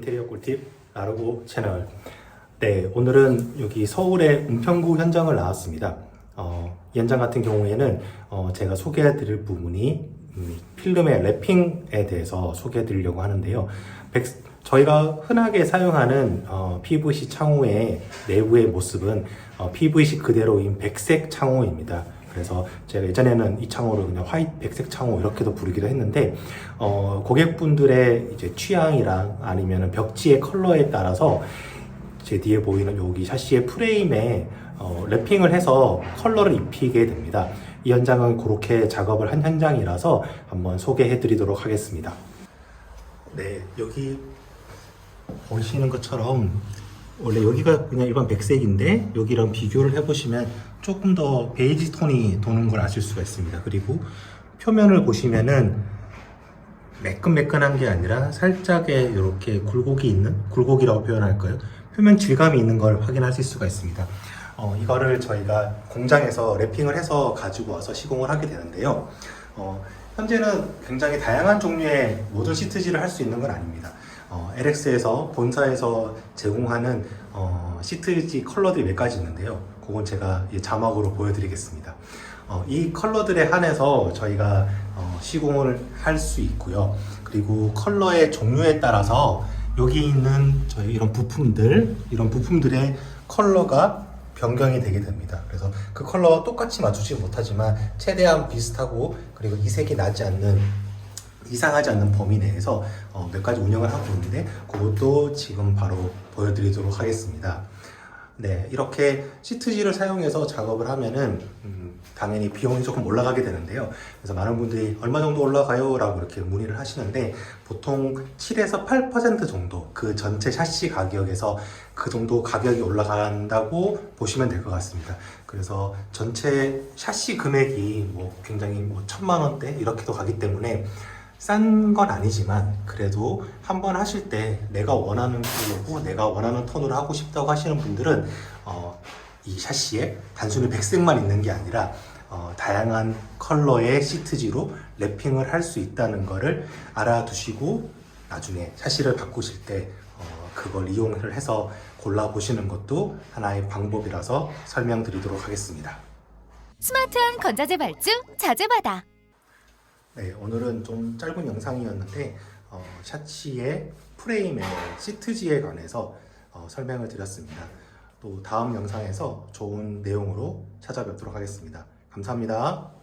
인테리어 꿀팁 나르고 채널. 네, 오늘은 여기 서울의 은평구 현장을 나왔습니다. 어, 이 현장 같은 경우에는 어, 제가 소개해 드릴 부분이 음, 필름의 랩핑에 대해서 소개해 드리려고 하는데요. 백- 저희가 흔하게 사용하는 어, PVC 창호의 내부의 모습은 어, PVC 그대로인 백색 창호입니다. 그래서 제가 예전에는 이 창호를 그냥 화이트 백색 창호 이렇게도 부르기도 했는데 어, 고객분들의 이제 취향이랑 아니면 벽지의 컬러에 따라서 제 뒤에 보이는 여기 샤시의 프레임에 어, 랩핑을 해서 컬러를 입히게 됩니다. 이 현장은 그렇게 작업을 한 현장이라서 한번 소개해 드리도록 하겠습니다. 네, 여기 보시는 것처럼 원래 여기가 그냥 일반 백색인데 여기랑 비교를 해보시면 조금 더 베이지 톤이 도는 걸 아실 수가 있습니다. 그리고 표면을 보시면은 매끈매끈한 게 아니라 살짝의 이렇게 굴곡이 있는 굴곡이라고 표현할까요? 표면 질감이 있는 걸 확인하실 수가 있습니다. 어, 이거를 저희가 공장에서 랩핑을 해서 가지고 와서 시공을 하게 되는데요. 어, 현재는 굉장히 다양한 종류의 모든 시트지를 할 수 있는 건 아닙니다. 어, LX에서 본사에서 제공하는 어, 시트지 컬러들이 몇 가지 있는데요. 그건 제가 이 자막으로 보여드리겠습니다. 어, 이 컬러들에 한해서 저희가 어, 시공을 할 수 있고요. 그리고 컬러의 종류에 따라서 여기 있는 저희 이런 부품들, 이런 부품들의 컬러가 변경이 되게 됩니다. 그래서 그 컬러와 똑같이 맞추지 못하지만 최대한 비슷하고 그리고 이색이 나지 않는 이상하지 않는 범위 내에서 어, 몇 가지 운영을 하고 있는데 그것도 지금 바로 보여드리도록 하겠습니다. 네, 이렇게 시트지를 사용해서 작업을 하면은 음, 당연히 비용이 조금 올라가게 되는데요. 그래서 많은 분들이 얼마 정도 올라가요? 라고 이렇게 문의를 하시는데 보통 7에서 8% 정도 그 전체 샤시 가격에서 그 정도 가격이 올라간다고 보시면 될 것 같습니다. 그래서 전체 샤시 금액이 뭐 굉장히 뭐 천만 원대 이렇게도 가기 때문에 싼 건 아니지만 그래도 한번 하실 때 내가 원하는 컬러고 내가 원하는 톤으로 하고 싶다고 하시는 분들은 어, 이 샤시에 단순히 백색만 있는 게 아니라 어, 다양한 컬러의 시트지로 랩핑을 할 수 있다는 거를 알아두시고 나중에 샤시를 바꾸실 때 어, 그걸 이용을 해서 골라보시는 것도 하나의 방법이라서 설명드리도록 하겠습니다. 스마트한 건자재 발주 받아. 네, 오늘은 좀 짧은 영상이었는데 어, 샤치의 프레임의 시트지에 관해서 어, 설명을 드렸습니다. 또 다음 영상에서 좋은 내용으로 찾아뵙도록 하겠습니다. 감사합니다.